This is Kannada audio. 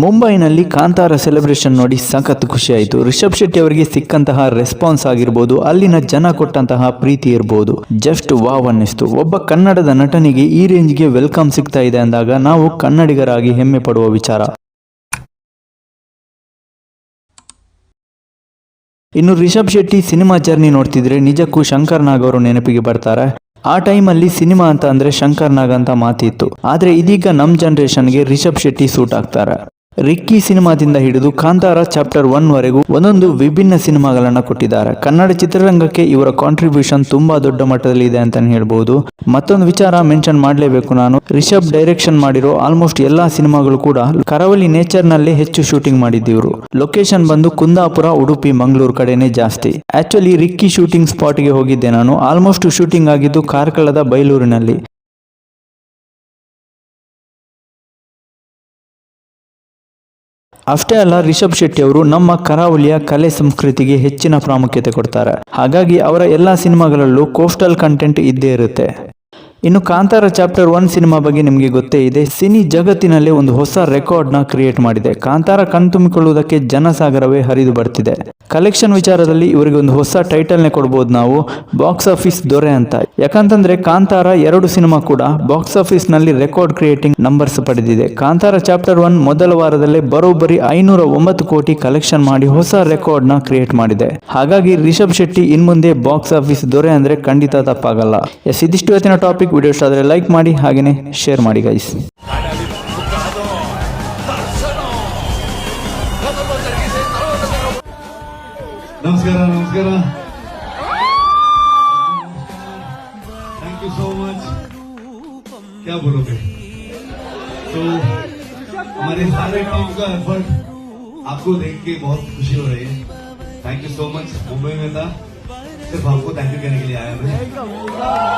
ಮುಂಬೈನಲ್ಲಿ ಕಾಂತಾರ ಸೆಲೆಬ್ರೇಷನ್ ನೋಡಿ ಸಖತ್ ಖುಷಿ ಆಯಿತು ರಿಷಬ್ ಶೆಟ್ಟಿ ಅವರಿಗೆ ಸಿಕ್ಕಂತಹ ರೆಸ್ಪಾನ್ಸ್ ಆಗಿರ್ಬೋದು, ಅಲ್ಲಿನ ಜನ ಕೊಟ್ಟಂತಹ ಪ್ರೀತಿ ಇರ್ಬೋದು. ಜಸ್ಟ್ ವಾವ್ ಅನ್ನಿಸ್ತು. ಒಬ್ಬ ಕನ್ನಡದ ನಟನಿಗೆ ಈ ರೇಂಜ್ಗೆ ವೆಲ್ಕಮ್ ಸಿಗ್ತಾ ಇದೆ ಅಂದಾಗ ನಾವು ಕನ್ನಡಿಗರಾಗಿ ಹೆಮ್ಮೆ ಪಡುವ ವಿಚಾರ. ಇನ್ನು ರಿಷಬ್ ಶೆಟ್ಟಿ ಸಿನಿಮಾ ಜರ್ನಿ ನೋಡ್ತಿದ್ರೆ ನಿಜಕ್ಕೂ ಶಂಕರ್ ನಾಗ್ ಅವರು ನೆನಪಿಗೆ ಬರ್ತಾರೆ. ಆ ಟೈಮಲ್ಲಿ ಸಿನಿಮಾ ಅಂತ ಅಂದ್ರೆ ಶಂಕರ್ ನಾಗ್ ಅಂತ ಮಾತಿತ್ತು. ಆದ್ರೆ ಇದೀಗ ನಮ್ ಜನರೇಷನ್ಗೆ ರಿಷಬ್ ಶೆಟ್ಟಿ ಸೂಟ್ ಆಗ್ತಾರೆ. ರಿಕ್ಕಿ ಸಿನಿಮಾದಿಂದ ಹಿಡಿದು ಕಾಂತಾರ ಚಾಪ್ಟರ್ ಒನ್ ವರೆಗೂ ಒಂದೊಂದು ವಿಭಿನ್ನ ಸಿನಿಮಾಗಳನ್ನು ಕೊಟ್ಟಿದ್ದಾರೆ. ಕನ್ನಡ ಚಿತ್ರರಂಗಕ್ಕೆ ಇವರ ಕಾಂಟ್ರಿಬ್ಯೂಷನ್ ತುಂಬಾ ದೊಡ್ಡ ಮಟ್ಟದಲ್ಲಿ ಇದೆ ಅಂತಾನೆ ಹೇಳ್ಬಹುದು ಮತ್ತೊಂದು ವಿಚಾರ ಮೆನ್ಷನ್ ಮಾಡಲೇಬೇಕು ನಾನು. ರಿಷಬ್ ಡೈರೆಕ್ಷನ್ ಮಾಡಿರೋ ಆಲ್ಮೋಸ್ಟ್ ಎಲ್ಲಾ ಸಿನಿಮಾಗಳು ಕೂಡ ಕರಾವಳಿ ನೇಚರ್ನಲ್ಲಿ ಹೆಚ್ಚು ಶೂಟಿಂಗ್ ಮಾಡಿದ್ದಿವರು. ಲೊಕೇಶನ್ ಬಂದು ಕುಂದಾಪುರ, ಉಡುಪಿ, ಮಂಗಳೂರು ಕಡೆನೆ ಜಾಸ್ತಿ. ಆಕ್ಚುಲಿ ರಿಕ್ಕಿ ಶೂಟಿಂಗ್ ಸ್ಪಾಟ್ಗೆ ಹೋಗಿದ್ದೆ ನಾನು. ಆಲ್ಮೋಸ್ಟ್ ಶೂಟಿಂಗ್ ಆಗಿದ್ದು ಕಾರ್ಕಳದ ಬೈಲೂರಿನಲ್ಲಿ. ಅಷ್ಟೇ ಅಲ್ಲ, ರಿಷಬ್ ಶೆಟ್ಟಿ ಅವರು ನಮ್ಮ ಕರಾವಳಿಯ ಕಲೆ ಸಂಸ್ಕೃತಿಗೆ ಹೆಚ್ಚಿನ ಪ್ರಾಮುಖ್ಯತೆ ಕೊಡ್ತಾರೆ. ಹಾಗಾಗಿ ಅವರ ಎಲ್ಲ ಸಿನಿಮಾಗಳಲ್ಲೂ ಕೋಸ್ಟಲ್ ಕಂಟೆಂಟ್ ಇದ್ದೇ ಇರುತ್ತೆ. ಇನ್ನು ಕಾಂತಾರ ಚಾಪ್ಟರ್ ಒನ್ ಸಿನಿಮಾ ಬಗ್ಗೆ ನಿಮಗೆ ಗೊತ್ತೇ ಇದೆ, ಸಿನಿ ಜಗತ್ತಿನಲ್ಲೇ ಒಂದು ಹೊಸ ರೆಕಾರ್ಡ್ನ ಕ್ರಿಯೇಟ್ ಮಾಡಿದೆ. ಕಾಂತಾರ ಕಣ್ತುಂಬಿಕೊಳ್ಳುವುದಕ್ಕೆ ಜನಸಾಗರವೇ ಹರಿದು ಬರ್ತಿದೆ. ಕಲೆಕ್ಷನ್ ವಿಚಾರದಲ್ಲಿ ಇವರಿಗೆ ಒಂದು ಹೊಸ ಟೈಟಲ್ನೇ ಕೊಡ್ಬೋದು ನಾವು ಬಾಕ್ಸ್ ಆಫೀಸ್ ದೊರೆ ಅಂತ. ಯಾಕಂತಂದ್ರೆ ಕಾಂತಾರ ಎರಡು ಸಿನಿಮಾ ಕೂಡ ಬಾಕ್ಸ್ ಆಫೀಸ್ನಲ್ಲಿ ರೆಕಾರ್ಡ್ ಕ್ರಿಯೇಟಿಂಗ್ ನಂಬರ್ಸ್ ಪಡೆದಿದೆ. ಕಾಂತಾರ ಚಾಪ್ಟರ್ ಒನ್ ಮೊದಲ ವಾರದಲ್ಲೇ ಬರೋಬ್ಬರಿ ಐನೂರ ಒಂಬತ್ತು ಕೋಟಿ ಕಲೆಕ್ಷನ್ ಮಾಡಿ ಹೊಸ ರೆಕಾರ್ಡ್ನ ಕ್ರಿಯೇಟ್ ಮಾಡಿದೆ. ಹಾಗಾಗಿ ರಿಷಬ್ ಶೆಟ್ಟಿ ಇನ್ಮುಂದೆ ಬಾಕ್ಸ್ ಆಫೀಸ್ ದೊರೆ ಅಂದ್ರೆ ಖಂಡಿತ ತಪ್ಪಾಗಲ್ಲ. ಎಸ್ ಇದಿಷ್ಟು ಇವತ್ತಿನ ಟಾಪಿಕ್ ವಿಡಿಯೋ ಇಷ್ಟ ಆದ್ರೆ ಲೈಕ್ ಮಾಡಿ, ಹಾಗೇನೆ ಶೇರ್ ಮಾಡಿ ಗೈಸ್ ನಮಸ್ಕಾರ ನಮಸ್ಕಾರ थैंक यू सो मच क्या बोलोगे तो हमारे सारे टीम का एफर्ट आपको देख के बहुत खुशी हो रही है thank you so much Mumbai में था सिर्फ आपको थैंक यू कहने के लिए आया मैं